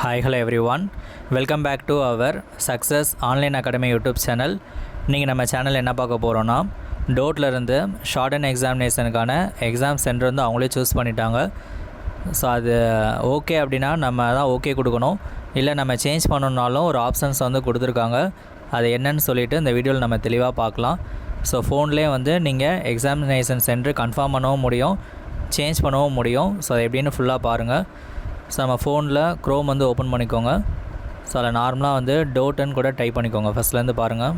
Hi hello everyone welcome back to our success online academy YouTube channel நீங்கள் நம்ம channel என்ன பார்க்க போகிறோன்னா டோட்லேருந்து ஷார்ட் அண்ட் எக்ஸாமினேஷனுக்கான எக்ஸாம் சென்டர் வந்து அவங்களே சூஸ் பண்ணிட்டாங்க. ஸோ அது ஓகே அப்படின்னா நம்ம தான் ஓகே கொடுக்கணும். இல்லை நம்ம சேஞ்ச் பண்ணணுன்னாலும் ஒரு ஆப்ஷன்ஸ் வந்து கொடுத்துருக்காங்க. அது என்னன்னு சொல்லிவிட்டு இந்த வீடியோவில் நம்ம தெளிவாக பார்க்கலாம். ஸோ ஃபோன்லேயே வந்து நீங்கள் எக்ஸாமினேஷன் சென்டர் கன்ஃபார்ம் பண்ணவும் முடியும் சேஞ்ச் பண்ணவும் முடியும். ஸோ அது எப்படின்னு ஃபுல்லாக பாருங்கள் ஸோ நம்ம ஃபோனில் க்ரோம் வந்து ஓப்பன் பண்ணிக்கோங்க. ஸோ அதில் நார்மலாக வந்து டோட்டன் கூட டைப் பண்ணிக்கோங்க. ஃபஸ்ட்லேருந்து பாருங்கள்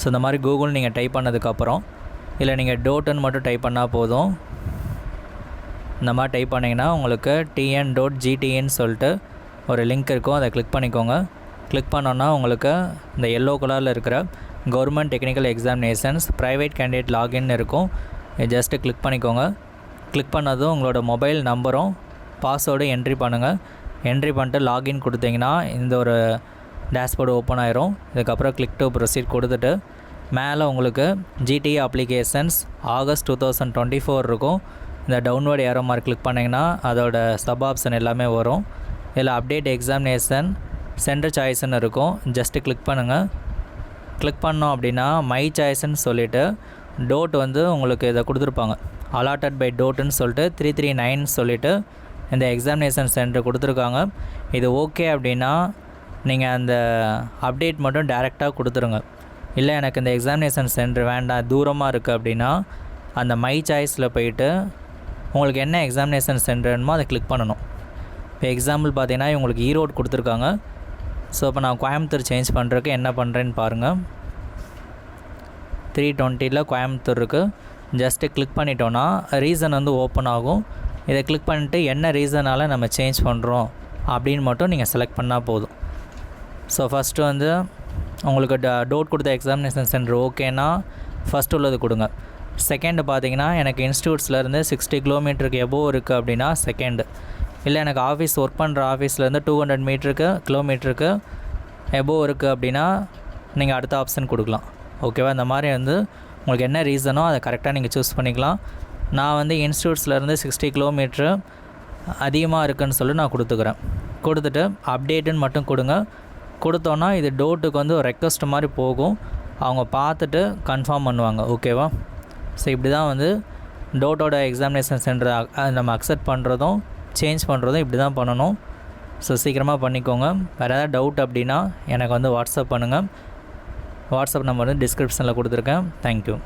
ஸோ இந்த மாதிரி கூகுள் நீங்கள் டைப் பண்ணதுக்கப்புறம் இல்லை நீங்கள் டோட்டன் மட்டும் டைப் பண்ணால் போதும். இந்த மாதிரி டைப் பண்ணிங்கன்னா உங்களுக்கு டிஎன் டோட் ஜிடிஎன்னு சொல்லிட்டு ஒரு லிங்க் இருக்கும். அதை கிளிக் பண்ணிக்கோங்க. கிளிக் பண்ணோன்னா உங்களுக்கு இந்த எல்லோ கலரில் இருக்கிற government technical examinations private candidate login இருக்கும். ஜஸ்ட்டு கிளிக் பண்ணிக்கோங்க. கிளிக் பண்ணதும் உங்களோட மொபைல் நம்பரும் பாஸ்வேர்டு என்ட்ரி பண்ணுங்கள் என்ட்ரி பண்ணிட்டு லாகின் கொடுத்தீங்கன்னா இந்த ஒரு டேஷ்போர்டு ஓப்பன் ஆயிரும். இதுக்கப்புறம் கிளிக் டு ப்ரொசீட் கொடுத்துட்டு மேலே உங்களுக்கு GT applications August two thousand twenty four இருக்கும். இந்த டவுன்லோட் ஏரோ மார்க் கிளிக் பண்ணிங்கன்னா அதோட சப் ஆப்ஷன் எல்லாமே வரும். இதில் அப்டேட் எக்ஸாமினேஷன் சென்டர் சாய்ஸ்னு இருக்கும். ஜஸ்ட்டு கிளிக் பண்ணுங்கள் கிளிக் பண்ணோம் அப்படின்னா மை சாய்ஸ்ன்னு சொல்லிவிட்டு டோட் வந்து உங்களுக்கு இதை கொடுத்துருப்பாங்க. அலாட்டட் பை டோட்டுன்னு சொல்லிட்டு த்ரீ த்ரீ நைன் சொல்லிவிட்டு இந்த எக்ஸாமினேஷன் சென்டர் கொடுத்துருக்காங்க. இது ஓகே அப்படின்னா நீங்கள் அந்த அப்டேட் மட்டும் டேரெக்டாக கொடுத்துருங்க. இல்லை எனக்கு இந்த எக்ஸாமினேஷன் சென்டர் வேண்டாம் தூரமாக இருக்குது அப்படின்னா அந்த மை சாய்ஸில் போயிட்டு உங்களுக்கு என்ன எக்ஸாமினேஷன் சென்டர் வேணுமோ அதை கிளிக் பண்ணணும். இப்போ எக்ஸாம்பிள் பார்த்தீங்கன்னா இவங்களுக்கு ஈரோடு கொடுத்துருக்காங்க. ஸோ இப்போ நான் கோயம்புத்தூர் சேஞ்ச் பண்ணுறதுக்கு என்ன பண்ணுறேன்னு பாருங்கள் த்ரீ டுவெண்ட்டியில் கோயம்புத்தூர் இருக்குது ஜஸ்ட்டு கிளிக் பண்ணிட்டோன்னா ரீசன் வந்து ஓப்பன் ஆகும். இதை கிளிக் பண்ணிட்டு என்ன ரீசனால் நம்ம சேஞ்ச் பண்ணுறோம் அப்படின்னு மட்டும் நீங்கள் செலக்ட் பண்ணால் போதும். ஸோ ஃபஸ்ட்டு வந்து உங்களுக்கு ட டோட் கொடுத்த எக்ஸாமினேஷன் சென்டர் ஓகேனா ஃபஸ்ட் உள்ளது கொடுங்க. செகண்டு பார்த்தீங்கன்னா எனக்கு இன்ஸ்டியூட்ஸ்லேருந்து சிக்ஸ்டி கிலோமீட்டருக்கு எபோவ் இருக்குது அப்படின்னா செகண்டு இல்லை எனக்கு ஆஃபீஸ் ஒர்க் பண்ணுற ஆஃபீஸ்லேருந்து டூ ஹண்ட்ரட் மீட்டருக்கு கிலோமீட்டருக்கு எபோவ் இருக்குது அப்படின்னா நீங்கள் அடுத்த ஆப்ஷன் கொடுக்கலாம். ஓகேவா இந்த மாதிரி வந்து உங்களுக்கு என்ன ரீசனோ அதை கரெக்டாக நீங்கள் சூஸ் பண்ணிக்கலாம். நான் வந்து இன்ஸ்டியூட்ஸ்லேருந்து சிக்ஸ்டி கிலோமீட்ரு அதிகமாக இருக்குதுன்னு சொல்லி நான் கொடுத்துக்கிறேன். கொடுத்துட்டு அப்டேட்டுன்னு மட்டும் கொடுங்க. கொடுத்தோன்னா இது டோட்டுக்கு வந்து ஒரு ரெக்வஸ்ட் மாதிரி போகும். அவங்க பார்த்துட்டு கன்ஃபார்ம் பண்ணுவாங்க. ஓகேவா ஸோ இப்படி தான் வந்து டோட்டோட எக்ஸாமினேஷன் சென்டர் நம்ம அக்செப்ட் பண்ணுறதும் சேஞ்ச் பண்ணுறதும் இப்படி தான் பண்ணணும். ஸோ சீக்கிரமாக பண்ணிக்கோங்க. வேறு ஏதாவது டவுட் அப்படின்னா எனக்கு வந்து வாட்ஸ்அப் பண்ணுங்கள் வாட்ஸ்அப் நம்பர் வந்து டிஸ்கிரிப்ஷனில் கொடுத்துருக்கேன். தேங்க்யூ